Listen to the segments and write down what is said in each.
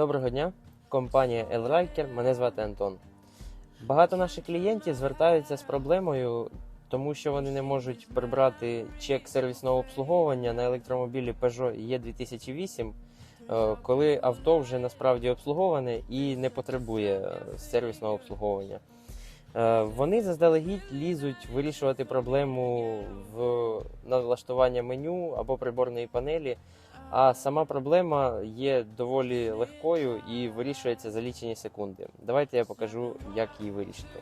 Доброго дня, компанія Elriker, мене звати Антон. Багато наших клієнтів звертаються з проблемою, тому що вони не можуть прибрати чек сервісного обслуговування на електромобілі Peugeot E2008, е, коли авто вже насправді обслуговане і не потребує е, сервісного обслуговування. Е, Вони заздалегідь лізуть вирішувати проблему в налаштування меню або приборної панелі. А сама проблема є доволі легкою і вирішується за лічені секунди. Давайте я покажу, як її вирішити.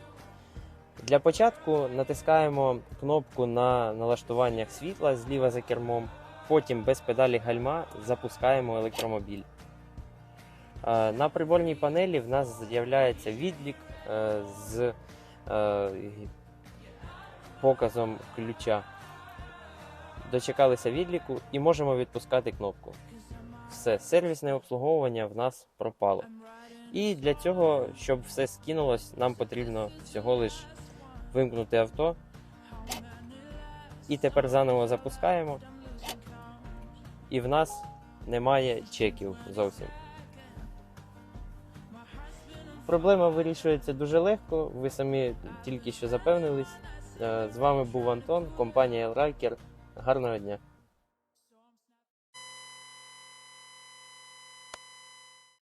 Для початку натискаємо кнопку на налаштуваннях світла зліва за кермом, потім без педалі гальма запускаємо електромобіль. Е, На приборній панелі в нас з'являється відлік е, з е, показом ключа дочекалися відліку і можемо відпускати кнопку. Все, сервісне обслуговування в нас пропало. І для цього, щоб все скинулось, нам потрібно всього лиш вимкнути авто. І тепер заново запускаємо. І в нас немає чеків зовсім. Проблема вирішується дуже легко, ви самі тільки що запевнились. Е, З вами був Антон, компанія Elriker. Гарного дня!